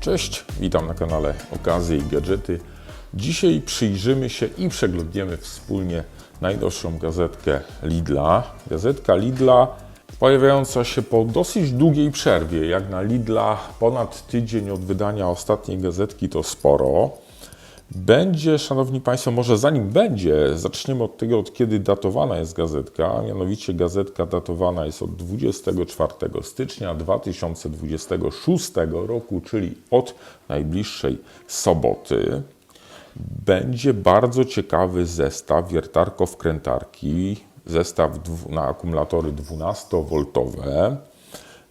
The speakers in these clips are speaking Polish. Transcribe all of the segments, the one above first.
Cześć, witam na kanale Okazje i Gadżety. Dzisiaj przyjrzymy się i przeglądniemy wspólnie najnowszą gazetkę Lidla. Gazetka Lidla pojawiająca się po dosyć długiej przerwie. Jak na Lidla ponad tydzień od wydania ostatniej gazetki to sporo. Będzie, Szanowni Państwo, może zanim będzie, zaczniemy od tego, od kiedy datowana jest gazetka. Mianowicie gazetka datowana jest od 24 stycznia 2026 roku, czyli od najbliższej soboty. Będzie bardzo ciekawy zestaw wiertarko-wkrętarki, zestaw na akumulatory 12V.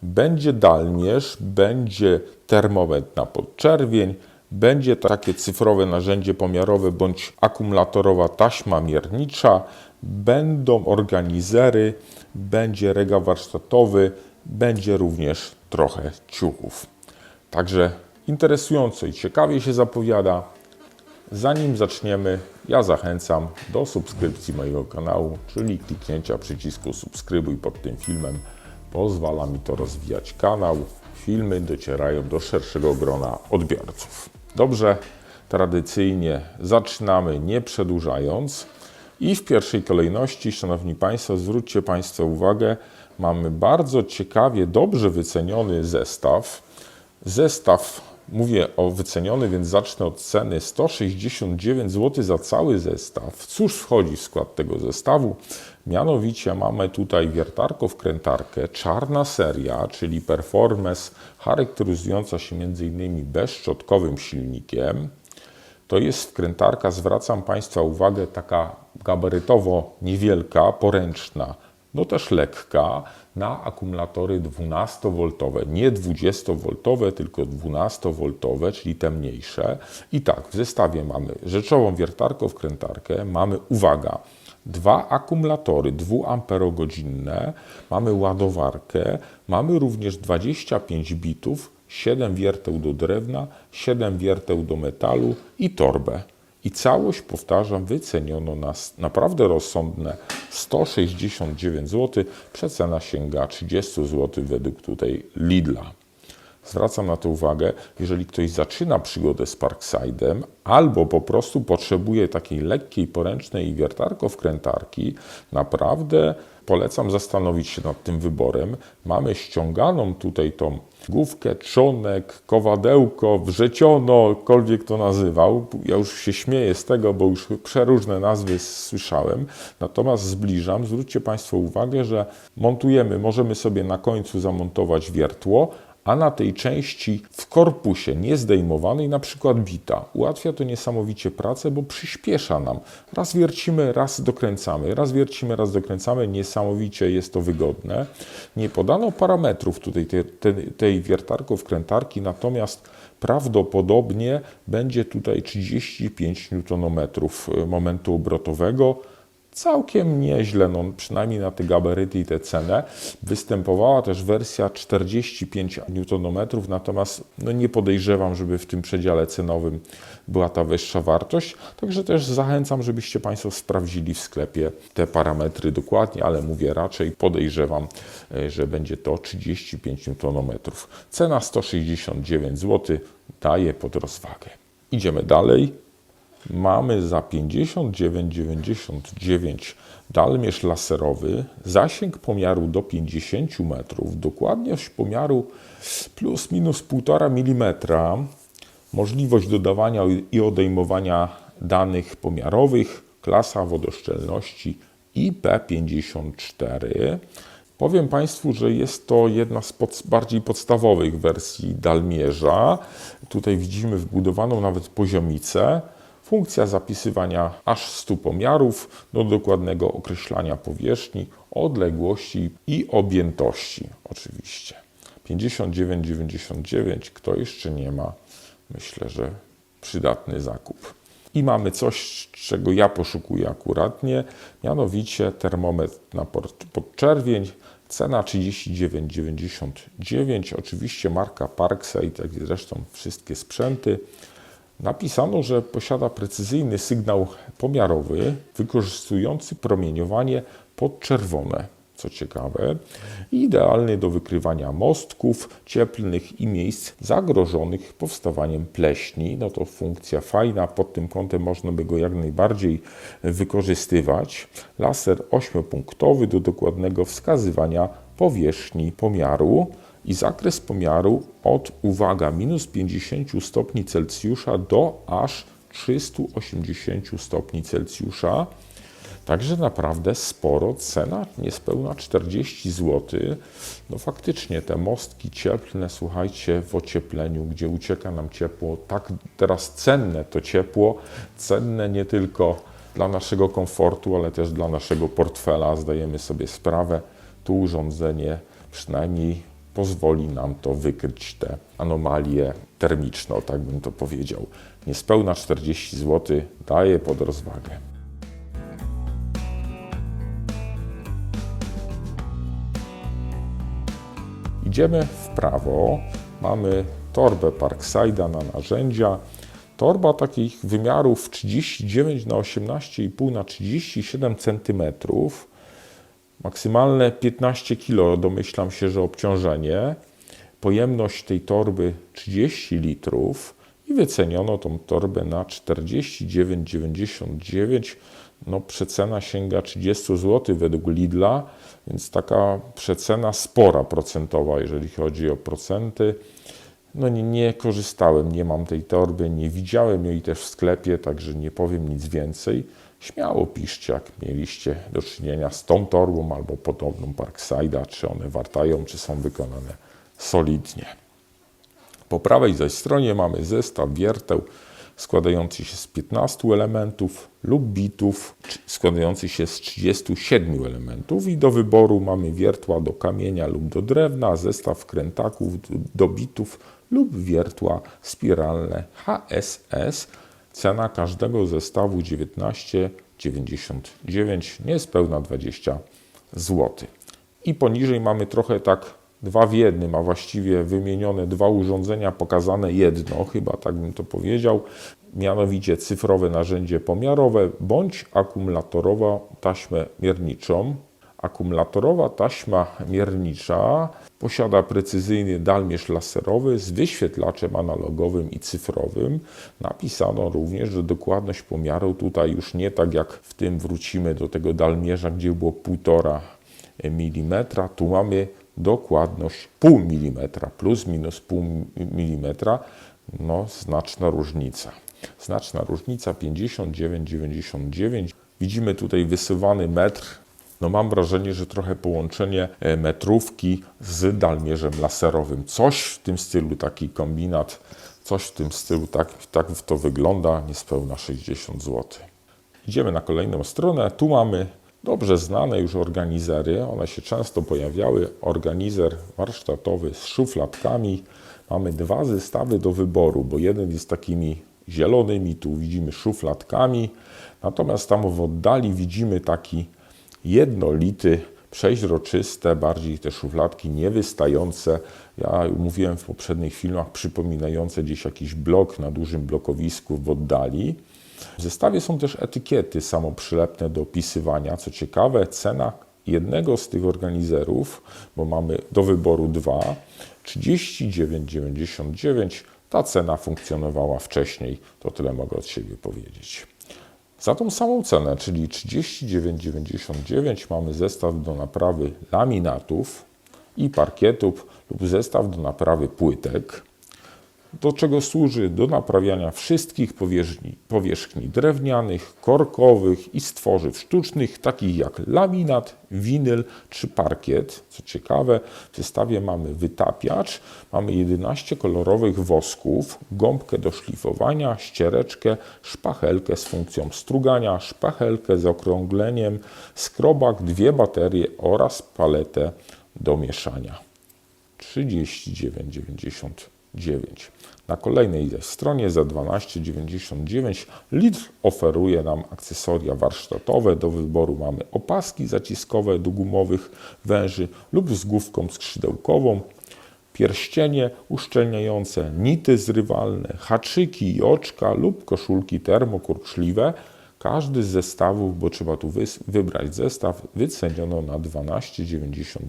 Będzie dalmierz, będzie termometr na podczerwień, będzie takie cyfrowe narzędzie pomiarowe bądź akumulatorowa taśma miernicza, będą organizery, będzie regał warsztatowy, będzie również trochę ciuchów. Także interesująco i ciekawie się zapowiada. Zanim zaczniemy, ja zachęcam do subskrypcji mojego kanału, czyli kliknięcia przycisku subskrybuj pod tym filmem. Pozwala mi to rozwijać kanał. Filmy docierają do szerszego grona odbiorców. Dobrze, tradycyjnie zaczynamy nie przedłużając. I w pierwszej kolejności, Szanowni Państwo, zwróćcie Państwo uwagę, mamy bardzo ciekawie, dobrze wyceniony zestaw. Zestaw, mówię o wyceniony, więc zacznę od ceny 169 zł za cały zestaw. Cóż wchodzi w skład tego zestawu? Mianowicie mamy tutaj wiertarko-wkrętarkę, czarna seria, czyli performance charakteryzująca się m.in. bezszczotkowym silnikiem. To jest wkrętarka, zwracam Państwa uwagę, taka gabarytowo niewielka, poręczna, no też lekka, na akumulatory 12V, nie 20V, tylko 12V, czyli te mniejsze. I tak, w zestawie mamy rzeczową wiertarko-wkrętarkę, mamy, uwaga, dwa akumulatory 2Ah, mamy ładowarkę, mamy również 25 bitów, 7 wierteł do drewna, 7 wierteł do metalu i torbę. I całość, powtarzam, wyceniono na naprawdę rozsądne 169 zł. Przecena sięga 30 zł według tutaj Lidla. Zwracam na to uwagę, jeżeli ktoś zaczyna przygodę z Parkside'em albo po prostu potrzebuje takiej lekkiej, poręcznej wiertarko-wkrętarki, naprawdę polecam zastanowić się nad tym wyborem. Mamy ściąganą tutaj tą główkę, trzonek, kowadełko, wrzeciono, kolwiek to nazywał. Ja już się śmieję z tego, bo już przeróżne nazwy słyszałem. Natomiast zbliżam. Zwróćcie Państwo uwagę, że montujemy, możemy sobie na końcu zamontować wiertło, a na tej części w korpusie niezdejmowanej na przykład bita. Ułatwia to niesamowicie pracę, bo przyspiesza nam. Raz wiercimy, raz dokręcamy, raz wiercimy, raz dokręcamy. Niesamowicie jest to wygodne. Nie podano parametrów tutaj tej, tej, wiertarko-wkrętarki, natomiast prawdopodobnie będzie tutaj 35 Nm momentu obrotowego całkiem nieźle, no, przynajmniej na te gabaryty i tę cenę. Występowała też wersja 45 Nm, natomiast no, nie podejrzewam, żeby w tym przedziale cenowym była ta wyższa wartość. Także też zachęcam, żebyście Państwo sprawdzili w sklepie te parametry dokładnie, ale mówię raczej podejrzewam, e, że będzie to 35 Nm. Cena 169 zł daje pod rozwagę. Idziemy dalej. Mamy za 59,99 dalmierz laserowy, zasięg pomiaru do 50 metrów, dokładność pomiaru plus minus 1,5 mm, możliwość dodawania i odejmowania danych pomiarowych, klasa wodoszczelności IP54. Powiem Państwu, że jest to jedna z pod, bardziej podstawowych wersji dalmierza. Tutaj widzimy wbudowaną nawet poziomicę. Funkcja zapisywania aż 100 pomiarów do dokładnego określania powierzchni, odległości i objętości oczywiście. 59,99. Kto jeszcze nie ma, myślę, że przydatny zakup. I mamy coś, czego ja poszukuję akuratnie, mianowicie termometr na podczerwień. Cena 39,99. Oczywiście marka Parkside, jak zresztą wszystkie sprzęty. Napisano, że posiada precyzyjny sygnał pomiarowy wykorzystujący promieniowanie podczerwone. co ciekawe, idealny do wykrywania mostków cieplnych i miejsc zagrożonych powstawaniem pleśni. No to funkcja fajna, pod tym kątem można by go jak najbardziej wykorzystywać. Laser ośmiopunktowy do dokładnego wskazywania powierzchni pomiaru i zakres pomiaru od, uwaga, minus 50 stopni Celsjusza do aż 380 stopni Celsjusza. Także naprawdę sporo, cena niespełna 40 zł. No faktycznie te mostki cieplne, słuchajcie, w ociepleniu, gdzie ucieka nam ciepło, tak teraz cenne to ciepło, cenne nie tylko dla naszego komfortu, ale też dla naszego portfela, zdajemy sobie sprawę. Tu urządzenie przynajmniej pozwoli nam to wykryć te anomalie termiczne, tak bym to powiedział. Niespełna 40 zł daje pod rozwagę. Idziemy w prawo, mamy torbę Parkside'a na narzędzia. Torba takich wymiarów 39 na 18,5 na 37 cm. Maksymalne 15 kg, domyślam się, że obciążenie. Pojemność tej torby 30 litrów i wyceniono tą torbę na 49,99. No, przecena sięga 30 zł według Lidla, więc taka przecena spora procentowa, jeżeli chodzi o procenty. No nie, nie korzystałem, nie mam tej torby, nie widziałem jej też w sklepie, także nie powiem nic więcej. Śmiało piszcie, jak mieliście do czynienia z tą torbą albo podobną Parkside'a, czy one wartają, czy są wykonane solidnie. Po prawej zaś stronie mamy zestaw wierteł składający się z 15 elementów lub bitów składający się z 37 elementów i do wyboru mamy wiertła do kamienia lub do drewna, zestaw krętaków do bitów lub wiertła spiralne HSS. Cena każdego zestawu 19,99, niespełna 20 zł. I poniżej mamy trochę tak dwa w jednym, a właściwie wymienione dwa urządzenia, pokazane jedno, chyba tak bym to powiedział, mianowicie cyfrowe narzędzie pomiarowe bądź akumulatorowa taśmę mierniczą. Akumulatorowa taśma miernicza posiada precyzyjny dalmierz laserowy z wyświetlaczem analogowym i cyfrowym. Napisano również, że dokładność pomiaru tutaj już nie tak jak w tym wrócimy do tego dalmierza, gdzie było 1,5 mm. Tu mamy dokładność pół milimetra, plus minus pół milimetra, no znaczna różnica. Znaczna różnica 59,99. Widzimy tutaj wysuwany metr. No mam wrażenie, że trochę połączenie e, metrówki z dalmierzem laserowym. Coś w tym stylu, taki kombinat, coś w tym stylu, tak, tak to wygląda, niespełna 60 zł. Idziemy na kolejną stronę. Tu mamy dobrze znane już organizery. One się często pojawiały. Organizer warsztatowy z szufladkami. Mamy dwa zestawy do wyboru, bo jeden jest takimi zielonymi, tu widzimy szufladkami, natomiast tam w oddali widzimy taki jednolity, przeźroczyste, bardziej te szufladki niewystające. Ja mówiłem w poprzednich filmach, przypominające gdzieś jakiś blok na dużym blokowisku w oddali. W zestawie są też etykiety samoprzylepne do opisywania. Co ciekawe, cena jednego z tych organizerów, bo mamy do wyboru dwa, 39,99. Ta cena funkcjonowała wcześniej, to tyle mogę od siebie powiedzieć. Za tą samą cenę, czyli 39,99 mamy zestaw do naprawy laminatów i parkietów lub zestaw do naprawy płytek do czego służy do naprawiania wszystkich powierzchni, powierzchni drewnianych, korkowych i stworzyw sztucznych, takich jak laminat, winyl czy parkiet. Co ciekawe, w zestawie mamy wytapiacz, mamy 11 kolorowych wosków, gąbkę do szlifowania, ściereczkę, szpachelkę z funkcją strugania, szpachelkę z okrągleniem, skrobak, dwie baterie oraz paletę do mieszania. 39,90 9. Na kolejnej stronie za 12,99 Lidl oferuje nam akcesoria warsztatowe. Do wyboru mamy opaski zaciskowe do gumowych węży lub z główką skrzydełkową, pierścienie uszczelniające, nity zrywalne, haczyki i oczka lub koszulki termokurczliwe. Każdy z zestawów, bo trzeba tu wybrać zestaw, wyceniono na 12,99.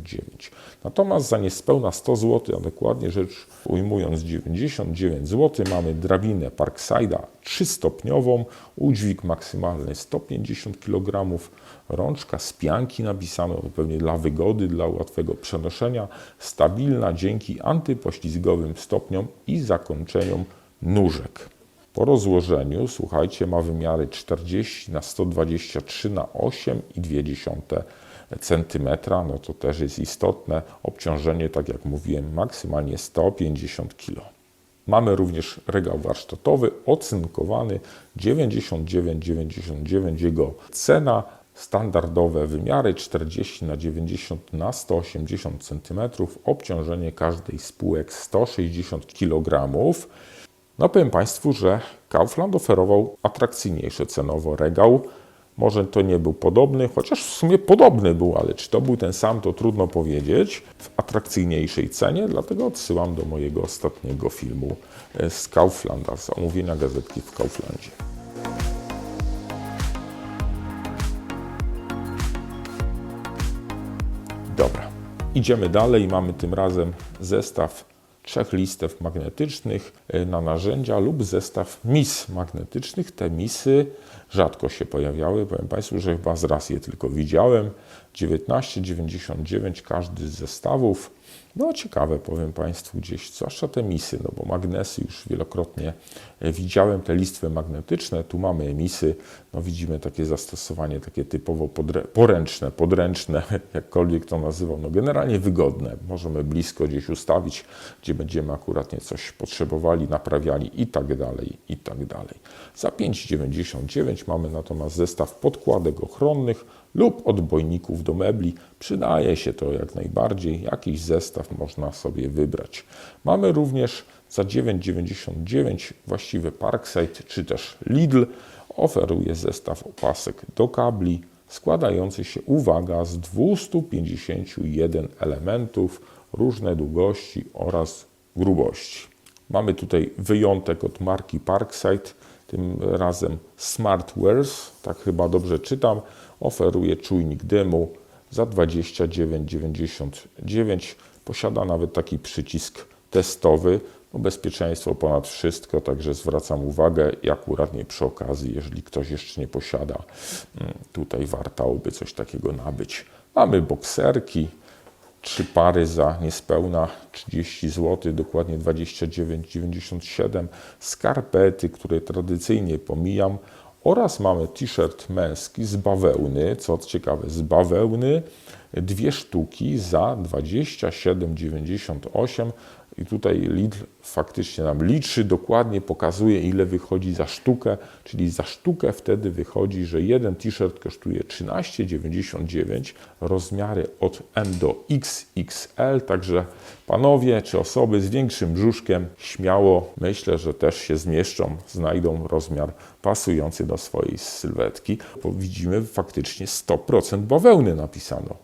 Natomiast za niespełna 100 zł, a dokładnie rzecz ujmując 99 zł, mamy drabinę Parkside'a 3-stopniową, udźwig maksymalny 150 kg, rączka z pianki napisano, pewnie dla wygody, dla łatwego przenoszenia, stabilna dzięki antypoślizgowym stopniom i zakończeniom nóżek. Po rozłożeniu, słuchajcie, ma wymiary 40 na 123 na 8,2 cm. No to też jest istotne. Obciążenie, tak jak mówiłem, maksymalnie 150 kg. Mamy również regał warsztatowy ocynkowany 99,99 jego cena. Standardowe wymiary 40 na 90 na 180 cm. Obciążenie każdej spółek 160 kg. No powiem Państwu, że Kaufland oferował atrakcyjniejszy cenowo regał. Może to nie był podobny, chociaż w sumie podobny był, ale czy to był ten sam, to trudno powiedzieć. W atrakcyjniejszej cenie, dlatego odsyłam do mojego ostatniego filmu e, z Kauflanda, z omówienia gazetki w Kauflandzie. Dobra, idziemy dalej. Mamy tym razem zestaw trzech listew magnetycznych e, na narzędzia lub zestaw mis magnetycznych. Te misy rzadko się pojawiały. Powiem Państwu, że chyba z raz je tylko widziałem. 19,99 każdy z zestawów. No ciekawe, powiem Państwu, gdzieś, zwłaszcza te misy, no bo magnesy już wielokrotnie e, widziałem, te listwy magnetyczne, tu mamy emisy, no widzimy takie zastosowanie, takie typowo poręczne, podręczne, jakkolwiek to nazywał, no generalnie wygodne. Możemy blisko gdzieś ustawić, gdzie będziemy akurat coś potrzebowali, naprawiali i tak dalej, i tak dalej. Za 5,99 mamy natomiast zestaw podkładek ochronnych lub odbojników do mebli. Przydaje się to jak najbardziej. Jakiś zestaw można sobie wybrać. Mamy również za 9,99 właściwy Parkside czy też Lidl oferuje zestaw opasek do kabli składający się, uwaga, z 251 elementów, różne długości oraz grubości. Mamy tutaj wyjątek od marki Parkside, tym razem Smartwares, tak chyba dobrze czytam, oferuje czujnik dymu za 29,99. Posiada nawet taki przycisk testowy. No bezpieczeństwo ponad wszystko, także zwracam uwagę i akurat nie przy okazji, jeżeli ktoś jeszcze nie posiada, mm, tutaj wartałoby coś takiego nabyć. Mamy bokserki, trzy pary za niespełna 30 zł, dokładnie 29,97. Skarpety, które tradycyjnie pomijam, oraz mamy t-shirt męski z bawełny, co ciekawe, z bawełny, dwie sztuki za 27,98 i tutaj Lidl faktycznie nam liczy, dokładnie pokazuje ile wychodzi za sztukę, czyli za sztukę wtedy wychodzi, że jeden t-shirt kosztuje 13,99, rozmiary od M do XXL, także panowie czy osoby z większym brzuszkiem śmiało myślę, że też się zmieszczą, znajdą rozmiar pasujący do swojej sylwetki, bo widzimy faktycznie 100% bawełny napisano.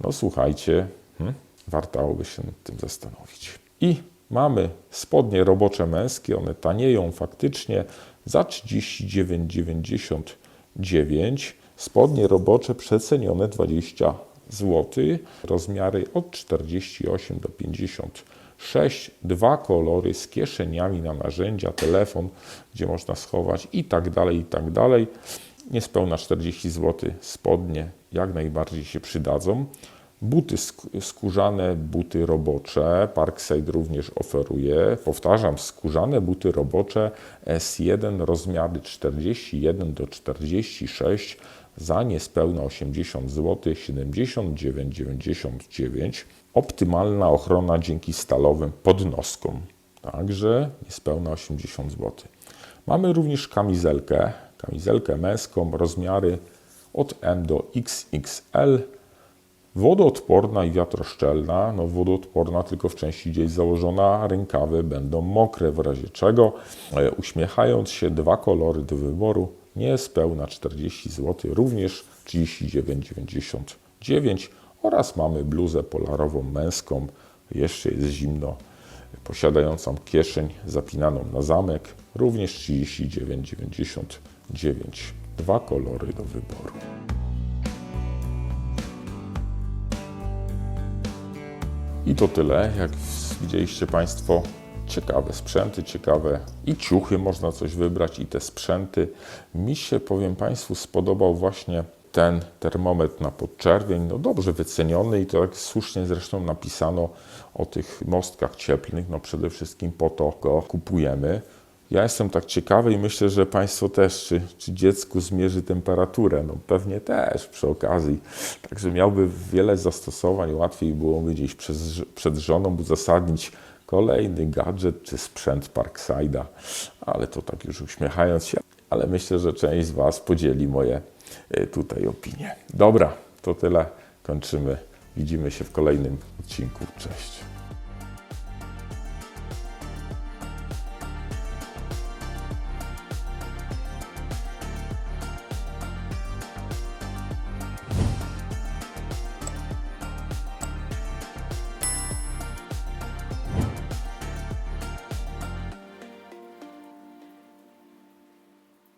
No słuchajcie, hmm, wartałoby się nad tym zastanowić. I mamy spodnie robocze męskie, one tanieją faktycznie za 39,99. Spodnie robocze przecenione 20 zł, rozmiary od 48 do 56, dwa kolory z kieszeniami na narzędzia, telefon, gdzie można schować i tak dalej, i tak dalej. Niespełna 40 zł spodnie jak najbardziej się przydadzą. Buty sk- skórzane, buty robocze. Parkside również oferuje. Powtarzam, skórzane buty robocze S1 rozmiary 41 do 46 za niespełna 80 zł 79,99. Optymalna ochrona dzięki stalowym podnoskom. Także niespełna 80 zł. Mamy również kamizelkę, kamizelkę męską, rozmiary od M do XXL. Wodoodporna i wiatroszczelna, no wodoodporna tylko w części gdzieś założona, rękawy będą mokre, w razie czego. E, uśmiechając się, dwa kolory do wyboru, niespełna 40 zł, również 39,99 oraz mamy bluzę polarową męską, jeszcze jest zimno, posiadającą kieszeń zapinaną na zamek, również 39,99. dwa kolory do wyboru. I to tyle. Jak widzieliście Państwo, ciekawe sprzęty, ciekawe i ciuchy można coś wybrać, i te sprzęty. Mi się, powiem Państwu, spodobał właśnie ten termometr na podczerwień. No dobrze wyceniony i to tak słusznie zresztą napisano o tych mostkach cieplnych. No przede wszystkim po to go kupujemy. Ja jestem tak ciekawy i myślę, że Państwo też, czy, czy dziecku zmierzy temperaturę. No pewnie też przy okazji. Także miałby wiele zastosowań. Łatwiej byłoby gdzieś przez, przed żoną uzasadnić kolejny gadżet czy sprzęt Parkside'a. Ale to tak już uśmiechając się. Ale myślę, że część z Was podzieli moje y, tutaj opinie. Dobra, to tyle. Kończymy. Widzimy się w kolejnym odcinku. Cześć.